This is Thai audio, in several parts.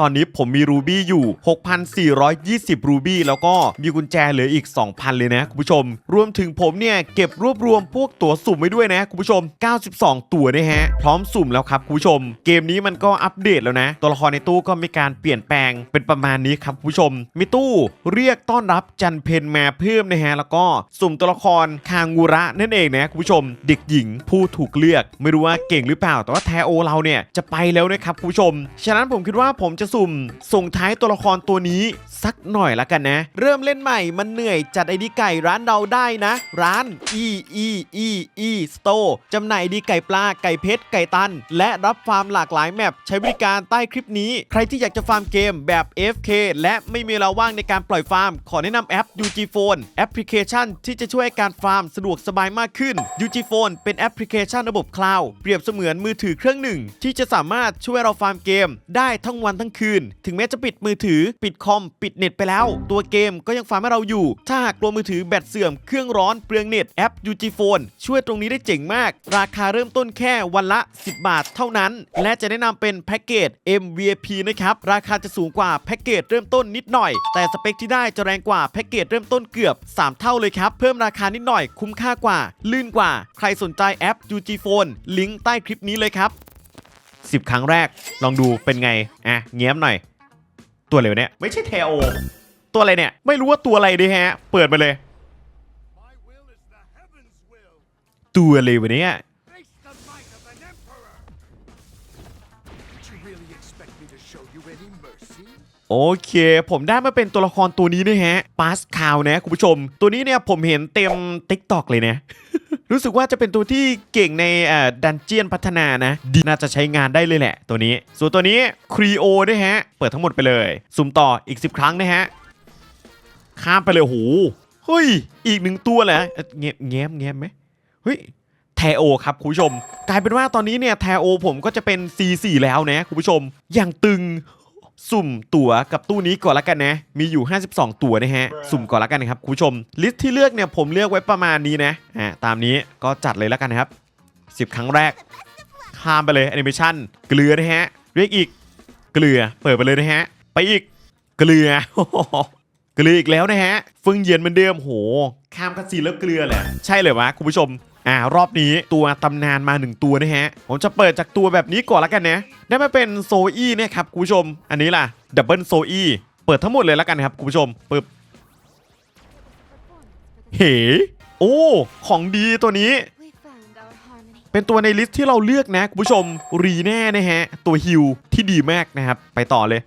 ตอนนี้ผมมีรูบี้อยู่ 6,420 รูบี้แล้วก็มีกุญแจเหลืออีก 2,000 เลยนะคุณผู้ชม รวมถึงผมเนี่ย เก็บรวบรวมพวกตั๋วสุ่มไว้ด้วยนะคุณผู้ชม 92 ตั๋วนะฮะ พร้อมสุ่มแล้วครับคุณผู้ชม เกมนี้มันก็อัปเดตแล้วนะ ตัวละครในตู้ก็มีการเปลี่ยนแปลงเป็นประมาณนี้ครับคุณผู้ชม มีตู้เรียกต้อนรับจันเพนมาเพิ่มนะฮะแล้วก็สุ่มตัวละครคางูระนั่นเองนะคุณผู้ชม เด็กหญิงผู้ถูกเลือก ไม่รู้ว่าเก่งหรือเปล่า แต่ว่าแทโอเราเนี่ยจะไปแล้วนะครับคุณผู้ชม ฉะนั้นผมคิดว่าผมจะสุ่ม ส่งท้ายตัวละครตัวนี้สักหน่อยละกันนะ เริ่มเล่นใหม่มันเหนื่อยจัดไอดีไก่ร้านเราได้นะ ร้าน e e e e store จำหน่ายดีไก่ปลาไก่เพชรไก่ตัน และรับฟาร์มหลากหลายแมปใช้บริการใต้คลิปนี้ ใครที่อยากจะฟาร์มเกมแบบ Fk และไม่มีเวลาว่างในการปล่อยฟาร์ม ขอแนะนำแอป UG Phone แอปพลิเคชันที่จะช่วยการฟาร์มสะดวกสบายมากขึ้น UG Phone เป็นแอปพลิเคชันระบบคลาวด์เปรียบเสมือนมือถือเครื่องหนึ่ง ที่จะสามารถช่วยเราฟาร์มเกม ได้ทั้งวันทั้งคืน ถึงแม้จะปิดมือถือ ปิดคอม ปิดเน็ตไปแล้ว ตัวเกมก็ยังฟาร์มให้เราอยู่ ถ้าหากกลัวมือถือแบตเสื่อม เครื่องร้อน เปลืองเน็ต แอป UG Phone ช่วยตรงนี้ได้เจ๋งมาก ราคาเริ่มต้นแค่วันละ 10 บาทเท่านั้น และจะแนะนำเป็นแพ็กเกจ MVP นะครับ ราคาจะสูงกว่าแพ็กเกจเริ่มต้นนิดหน่อย แต่สเปคที่ได้จะแรงกว่าแพ็กเกจเริ่มต้นเกือบ 3 เท่าเลยครับ เพิ่มราคานิดหน่อย คุ้มค่ากว่า ลื่นกว่า ใครสนใจแอป UG Phone ลิงก์ใต้คลิปนี้เลยครับ 10 ครั้งแรก ลองดูเป็นไง อะ เงี้ยมหน่อย ตัวอะไรวเนี่ย ไม่ใช่เทโอ ตัวอะไรเนี่ย ไม่รู้ว่าตัวอะไรดิฮะ เปิดมาเลย ตัวอะไรวะเนี่ยโอเค ผมได้มาเป็นตัวละครตัวนี้นะฮะ ปาสคาวนะคุณผู้ชม ตัวนี้เนี่ยผมเห็นเต็ม t ิ k t o k เลยนะ รู้สึกว่าจะเป็นตัวที่เก่งในดันเจียนพัฒนานะดีน่าจะใช้งานได้เลยแหละ ตัวนี้ ส่วนตัวนี้ครีโอนะฮะ เปิดทั้งหมดไปเลย สุ่มต่ออีก 10 ครั้งนะฮะ ข้ามไปเลยโหเฮ้ย อีกหนึ่งตัวแหละเงียบเงียบเงียบไหมเฮ้ยแทโอครับคุณผู้ชม กลายเป็นว่าตอนนี้เนี่ยแทโอผมก็จะเป็น C4 แล้วนะคุณผู้ชม อย่างตึง สุ่มตั๋วกับตู้นี้ก่อนละกันนะ มีอยู่ 52 ตั๋วนะฮะ สุ่มก่อนละกันนะครับคุณผู้ชม ลิสต์ที่เลือกเนี่ยผมเลือกไว้ประมาณนี้นะอ่าตามนี้ก็จัดเลยละกันนะครับ 10 ครั้งแรก ข้ามไปเลยแอนิเมชันเกลือนะฮะ เรียกอีกเกลือเปิดไปเลยนะฮะ ไปอีกเกลือเกลืออีกแล้วนะฮะ ฟึ่งเย็นเหมือนเดิมโห ข้ามคัสซีนแล้วเกลือแหละใช่เลยวะคุณผู้ชม อ่ารอบนี้ตัวตำนานมาหนึ่งตัวนะฮะ ผมจะเปิดจากตัวแบบนี้ก่อนละกันนะ ได้มาเป็นโซอี้เนี่ยครับคุณผู้ชม อันนี้ล่ะดับเบิลโซอี้เปิดทั้งหมดเลยละกันครับคุณผู้ชมปึ๊บเฮ้โอ้ ของดีตัวนี้ เป็นตัวในลิสต์ที่เราเลือกนะคุณผู้ชมรีแน่นะฮะ ตัวฮิวที่ดีมากนะครับ ไปต่อเลย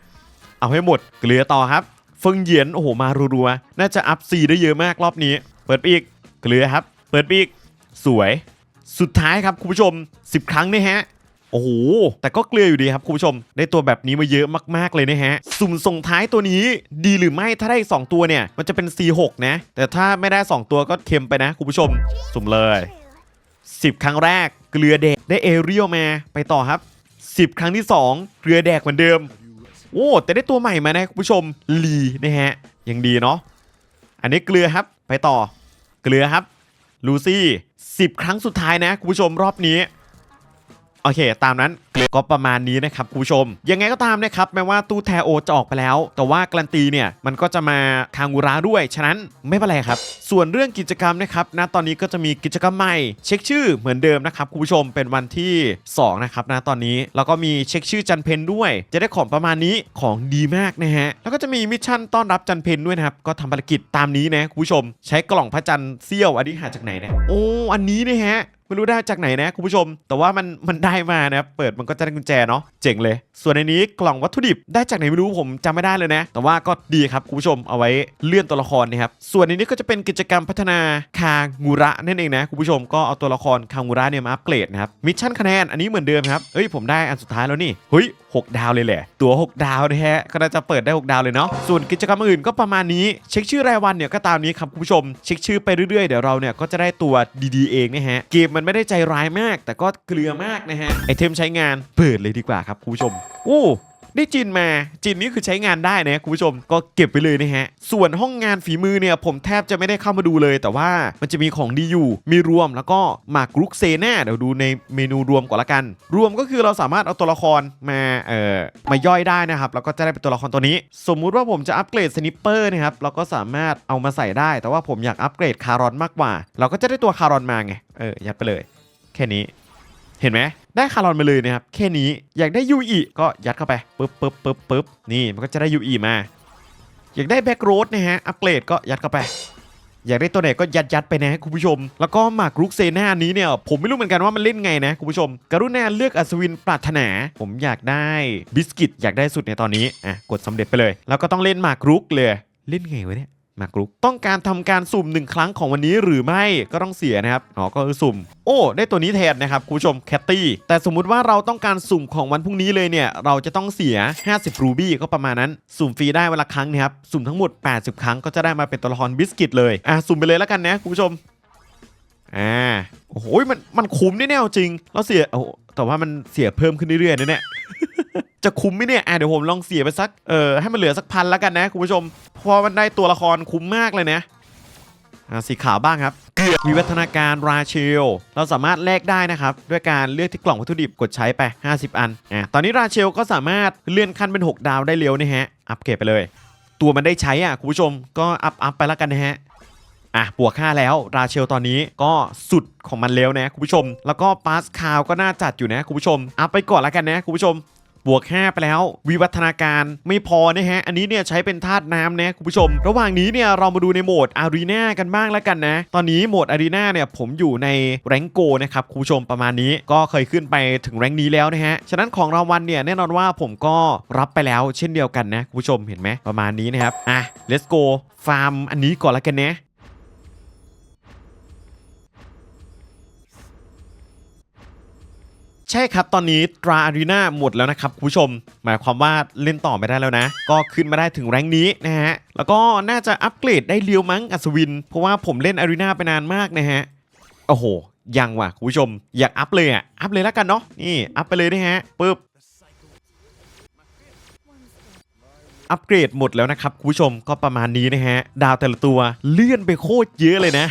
เอาให้หมดเกลือต่อครับเฟิงเหยียนโอ้โหมารัวๆน่าจะอัพซีได้เยอะมากรอบนี้ เปิดปีกเกลือครับ เปิดปีก สวย สุดท้ายครับคุณผู้ชม 10 ครั้งนะฮะ โอ้โห แต่ก็เกลืออยู่ดีครับคุณผู้ชม ได้ตัวแบบนี้มาเยอะมากๆเลยนะฮะ สุ่มส่งท้ายตัวนี้ดีหรือไม่ถ้าได้ 2 ตัวเนี่ย มันจะเป็น C6 นะ แต่ถ้าไม่ได้ 2 ตัวก็เค็มไปนะคุณผู้ชม สุ่มเลย 10 ครั้งแรกเกลือแดกได้เอเรียลมาไปต่อครับ 10 ครั้งที่ 2 เกลือแดกเหมือนเดิม โอ้แต่ได้ตัวใหม่มานะคุณผู้ชมลีนะฮะยังดีเนาะอันนี้เกลือครับไปต่อเกลือครับ ลูซี่ 10 ครั้งสุดท้ายนะคุณผู้ชมรอบนี้ โอเค ตามนั้นเกลือก็ประมาณนี้นะครับคุณผู้ชม ยังไงก็ตามนะครับแม้ว่าตู้แทโอจะออกไปแล้ว แต่ว่าการันตีเนี่ยมันก็จะมาคางูระด้วย ฉะนั้นไม่เป็นไรครับ ส่วนเรื่องกิจกรรมนะครับณตอนนี้ก็จะมีกิจกรรมใหม่ เช็คชื่อเหมือนเดิมนะครับคุณผู้ชมเป็นวันที่ 2 นะครับณตอนนี้ แล้วก็มีเช็คชื่อจันเพนด้วย จะได้ของประมาณนี้ของดีมากนะฮะแล้วก็จะมีมิชชั่นต้อนรับจันเพนด้วยนะครับก็ทำภารกิจตามนี้นะคุณผู้ชม ใช้กล่องพระจันทร์เสี้ยวอันนี้หาจากไหนเนี่ยโอ้อันนี้นะฮะ ไม่รู้ได้จากไหนนะคุณผู้ชม แต่ว่ามันมันได้มานะเปิดมันก็จะได้กุญแจเนาะเจ๋งเลย ส่วนในนี้กล่องวัตถุดิบได้จากไหนไม่รู้ผมจำไม่ได้เลยนะ แต่ว่าก็ดีครับคุณผู้ชมเอาไว้เลื่อนตัวละครนะครับส่วนในนี้ก็จะเป็นกิจกรรมพัฒนาคางูระนั่นเองนะคุณผู้ชมก็เอาตัวละครคางูระเนี่ยมาอัปเกรดนะครับมิชชั่นคะแนนอันนี้เหมือนเดิมครับเฮ้ยผมได้อันสุดท้ายแล้วนี่เฮ้ยหกดาวเลยแหละ ตัว 6 ดาวนะฮะก็น่าจะเปิดได้ 6 ดาวเลยเนาะส่วนกิจกรรมอื่นก็ประมาณนี้เช็คชื่อรายวันเนี่ยก็ตามนี้ครับคุณผู้ชมเช็คชื่อไปเรื่อยๆเดี๋ยวเราเนี่ยก็จะได้ตัวดีๆเองนะฮะเกมมันไม่ได้ใจร้ายมาก แต่ก็เกลือมากนะฮะไอเทมใช้งานเปิดเลยดีกว่าครับคุณผู้ชมอู้ ได้จินมาจินนี่คือใช้งานได้นะคุณผู้ชมก็เก็บไปเลยนะฮะ ส่วนห้องงานฝีมือเนี่ยผมแทบจะไม่ได้เข้ามาดูเลย แต่ว่ามันจะมีของดีอยู่ มีรวมแล้วก็หมากรุกเซน่าเดี๋ยวดูในเมนูรวมก่อนละกัน รวมก็คือเราสามารถเอาตัวละครมาเอ่อมาย่อยได้นะครับแล้วก็จะได้เป็นตัวละครตัวนี้ สมมุติว่าผมจะอัปเกรดสนิปเปอร์นะครับเราก็สามารถเอามาใส่ได้ แต่ว่าผมอยากอัปเกรดคารอนมากกว่า เราก็จะได้ตัวคารอนมาไงเออยัดไปเลย แค่นี้ เห็นไหมได้คารอนมาเลยนะครับแค่นี้อยากได้ยูอีก็ยัดเข้าไปปึ๊บปึ๊บปึ๊บปึ๊บนี่มันก็จะได้ยูอีมา อยากได้แบ็กโรดนะฮะอัปเกรดก็ยัดเข้าไป อยากได้ตัวไหนก็ยัดยัดไปนะคุณผู้ชม แล้วก็หมากรุกเซน่านี้เนี่ย ผมไม่รู้เหมือนกันว่ามันเล่นไงนะคุณผู้ชม กรุณาเลือกอัศวินปรารถนา ผมอยากได้บิสกิตอยากได้สุดในตอนนี้อะกดสำเร็จไปเลย แล้วก็ต้องเล่นหมากรุกเลยเล่นไงวะเนี่ย มากรุกต้องการทำการสุ่มหนึ่งครั้งของวันนี้หรือไม่ก็ต้องเสียนะครับอ๋อก็คือสุ่ม โอ้ได้ตัวนี้แทนนะครับคุณผู้ชมแคตตี้แต่สมมุติว่าเราต้องการสุ่มของวันพรุ่งนี้เลยเนี่ย เราจะต้องเสีย 50 รูบี้ก็ประมาณนั้น สุ่มฟรีได้วันละครั้งนะครับสุ่มทั้งหมด 80 ครั้งก็จะได้มาเป็นตัวละครบิสกิตเลยอะสุ่มไปเลยแล้วกันนะคุณผู้ชมอ่าโอ้โหมันมันคุ้มแน่ๆจริง เราเสียโอ้แต่ว่ามันเสียเพิ่มขึ้นเรื่อยๆนะเนี่ย จะคุ้มไหมเนี่ยอะเดี๋ยวผมลองเสียไปสักเออให้มันเหลือสักพันแล้วกันนะคุณผู้ชมเพราะมันได้ตัวละครคุ้มมากเลยนะอ่าสีขาวบ้างครับวิวัฒนาการราเชล เราสามารถแลกได้นะครับ ด้วยการเลือกที่กล่องวัตถุดิบกดใช้ไป 50 อันอะตอนนี้ราเชลก็สามารถเลื่อนขั้นเป็น 6 ดาวได้เร็วนะฮะ อัปเกรดไปเลย ตัวมันได้ใช้อะคุณผู้ชมก็อัพอัพไปแล้วกันนะฮะอะบวกค่าแล้วราเชลตอนนี้ก็สุดของมันแล้วนะคุณผู้ชม แล้วก็ปาสคาวก็น่าจัดอยู่นะคุณผู้ชมอัพไปก่อนแล้วกันนะคุณผู้ชม บวก5ไปแล้ว วิวัฒนาการไม่พอนะฮะ อันนี้เนี่ยใช้เป็นธาตุน้ำนะคุณผู้ชม ระหว่างนี้เนี่ยเรามาดูในโหมดอารีนากันบ้างแล้วกันนะ ตอนนี้โหมดอารีนาเนี่ยผมอยู่ในแรงโกนะครับคุณผู้ชมประมาณนี้ก็เคยขึ้นไปถึงแรงนี้แล้วนะฮะ ฉะนั้นของรางวัลเนี่ยแน่นอนว่าผมก็รับไปแล้วเช่นเดียวกันนะคุณผู้ชมเห็นไหมประมาณนี้นะครับอะ let's go ฟาร์มอันนี้ก่อนล้วกันนะ ใช่ครับ ตอนนี้ตราอารีนาหมดแล้วนะครับคุณผู้ชม หมายความว่าเล่นต่อไม่ได้แล้วนะ ก็ขึ้นมาได้ถึงแรงนี้นะฮะ แล้วก็น่าจะอัปเกรดได้เรียวมั้งอัศวิน เพราะว่าผมเล่นอารีนาไปนานมากนะฮะ โอ้โห ยังว่ะคุณผู้ชม อยากอัพเลยอะ อัพเลยแล้วกันเนาะ นี่อัพไปเลยนะฮะปึ๊บอัปเกรดหมดแล้วนะครับคุณผู้ชมก็ประมาณนี้นะฮะ ดาวแต่ละตัวเลื่อนไปโคตรเยอะเลยนะ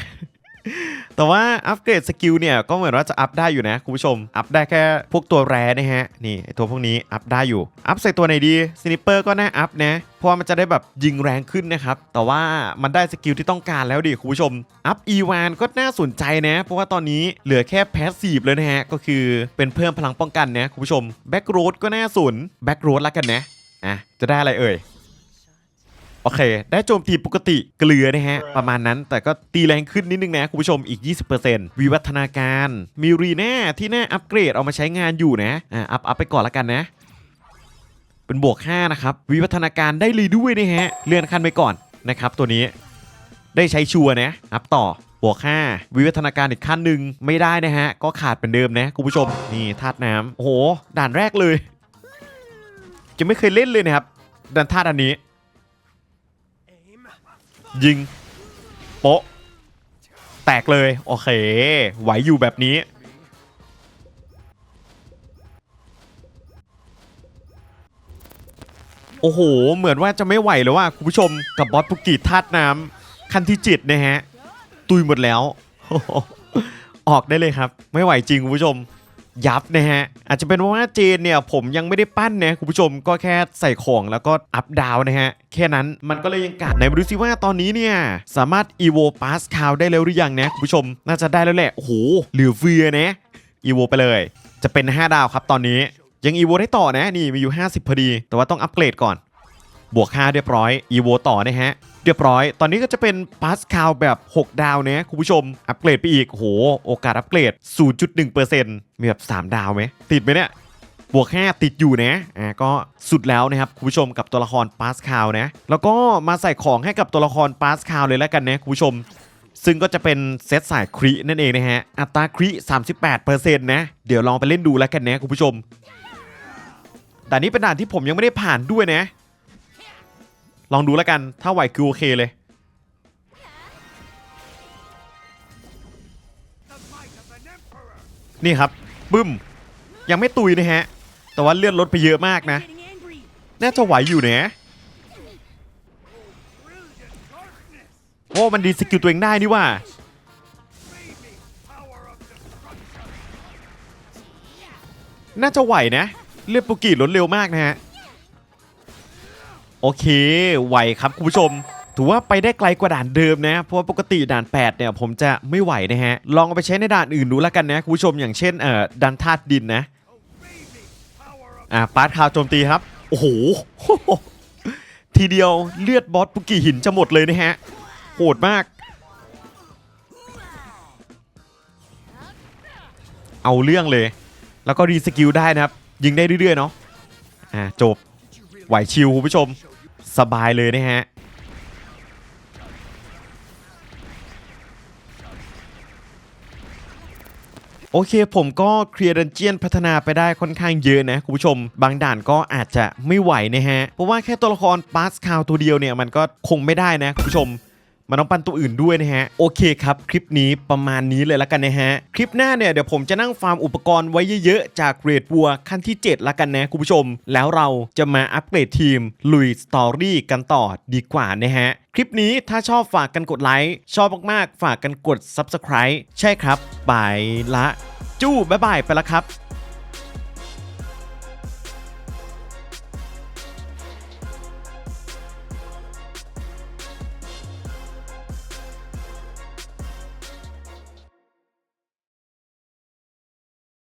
แต่ว่าอัปเกรดสกิลเนี่ยก็เหมือนว่าจะอัพได้อยู่นะคุณผู้ชม อัพได้แค่พวกตัวแรนะฮะ นี่ตัวพวกนี้อัพได้อยู่ อัพใส่ตัวไหนดีสนิปเปอร์ก็น่าอัพนะ เพราะว่ามันจะได้แบบยิงแรงขึ้นนะครับ แต่ว่ามันได้สกิลที่ต้องการแล้วดิคุณผู้ชม อัพอีวานก็น่าสนใจนะ เพราะว่าตอนนี้เหลือแค่แพสซีฟเลยนะฮะ ก็คือเป็นเพิ่มพลังป้องกันนะคุณผู้ชมแบ็กโรดก็น่าสนแบ็กโรดละกันนะอะจะได้อะไรเอ่ย โอเค ได้โจมตีปกติเกลือนะฮะ ประมาณนั้นแต่ก็ตีแรงขึ้นนิดนึงนะคุณผู้ชมอีก 20%วิวัฒนาการ มีรีแน่ที่แน่อัปเกรดเอามาใช้งานอยู่นะอ่าอัพอัพไปก่อนละกันนะเป็นบวก 5 นะครับ วิวัฒนาการได้เลยด้วยนะฮะ เลื่อนขั้นไปก่อนนะครับ ตัวนี้ได้ใช้ชัวนะอัพต่อบวก 5 วิวัฒนาการอีกขั้นหนึ่งไม่ได้นะฮะ ก็ขาดเป็นเดิมนะคุณผู้ชม นี่ธาตุน้ำโอ้โห ด่านแรกเลย จะไม่เคยเล่นเลยนะครับ ด่านธาตุอันนี้ ยิง โป๊ะ แตกเลย โอเค ไหวอยู่แบบนี้ โอ้โห เหมือนว่าจะไม่ไหวแล้วว่าคุณผู้ชมกับบอสปุกิธาตุน้ำคันที่จิตนะฮะ ตุยหมดแล้ว ออกได้เลยครับ ไม่ไหวจริงคุณผู้ชม ยับนะฮะ อาจจะเป็นเพราะว่าเจนเนี่ยผมยังไม่ได้ปั้นนะคุณผู้ชมก็แค่ใส่ของแล้วก็อัพดาวนะฮะ แค่นั้นมันก็เลยยังกัดไหนมาดูซิว่าตอนนี้เนี่ย สามารถ evo pass คาวได้แล้วหรือยังนะคุณผู้ชมน่าจะได้แล้วแหละโอ้โหเหลือเฟือนะ evo ไปเลย จะเป็น 5 ดาวครับตอนนี้ยัง evo ได้ต่อนะนี่มีอยู่ 50พอดี แต่ว่าต้องอัปเกรดก่อน บวก 5 เรียบร้อย evo ต่อนะฮะ เรียบร้อย ตอนนี้ก็จะเป็นพาสคาวแบบ 6 ดาวนะคุณผู้ชม อัปเกรดไปอีกโห โอกาสอัปเกรด 0.1%มีแบบ 3 ดาวไหม ติดไหมเนี่ยบวก5ติดอยู่นะ อ่า ก็สุดแล้วนะครับคุณผู้ชมกับตัวละครปาสคาวนะ แล้วก็มาใส่ของให้กับตัวละครปาสคาวเลยแล้วกันนะคุณผู้ชม ซึ่งก็จะเป็นเซตสายครินั่นเองนะฮะ อัตราคริ38%นะ เดี๋ยวลองไปเล่นดูแล้วกันนะคุณผู้ชม แต่นี้เป็นด่านที่ผมยังไม่ได้ผ่านด้วยนะ ลองดูแล้วกัน ถ้าไหวคือโอเคเลย นี่ครับ บึ้ม ยังไม่ตุยนะฮะ แต่ว่าเลื่อนรถไปเยอะมากนะ น่าจะไหวอยู่นะโอ้มันดีสกิลตัวเองได้นี่ว่าน่าจะไหวนะ เลือดปุกิลดเร็วมากนะฮะ โอเคไหวครับคุณผู้ชมถือว่าไปได้ไกลกว่าด่านเดิมนะ เพราะว่าปกติด่าน 8 เนี่ย ผมจะไม่ไหวนะฮะ ลองเอาไปใช้ในด่านอื่นดูแล้วกันนะ คุณผู้ชมอย่างเช่นเอ่อดันธาตุดินนะ อะปาร์ตคาวโจมตีครับ โอ้โห ทีเดียวเลือดบอสปุกิหินจะหมดเลยนะฮะ โหดมาก เอาเรื่องเลย แล้วก็รีสกิลได้นะครับ ยิงได้เรื่อยๆเนาะอะจบไหวชิวคุณผู้ชม สบายเลยนะฮะโอเคผมก็เคลียร์ดันเจียนพัฒนาไปได้ค่อนข้างเยอะนะคุณผู้ชม บางด่านก็อาจจะไม่ไหวนะฮะ เพราะว่าแค่ตัวละครปาสคาวตัวเดียวเนี่ยมันก็คงไม่ได้นะคุณผู้ชม มันต้องปั้นตัวอื่นด้วยนะฮะ โอเคครับ คลิปนี้ประมาณนี้เลยล้วกันนะฮะ คลิปหน้าเนี่ยเดี๋ยวผมจะนั่งฟาร์มอุปกรณ์ไว้เยอะๆ จากเรดวัวขั้นที่ 7ล้วกันนะคุณผู้ชม แล้วเราจะมาอัปเกรดทีมลุยสตอรี่กันต่อดีกว่านะฮะ คลิปนี้ถ้าชอบฝากกันกดไลค์ชอบมากๆ ฝากกันกด Subscribe ใช่ครับบายละ จู้บ๊ายบายไปล้วครับ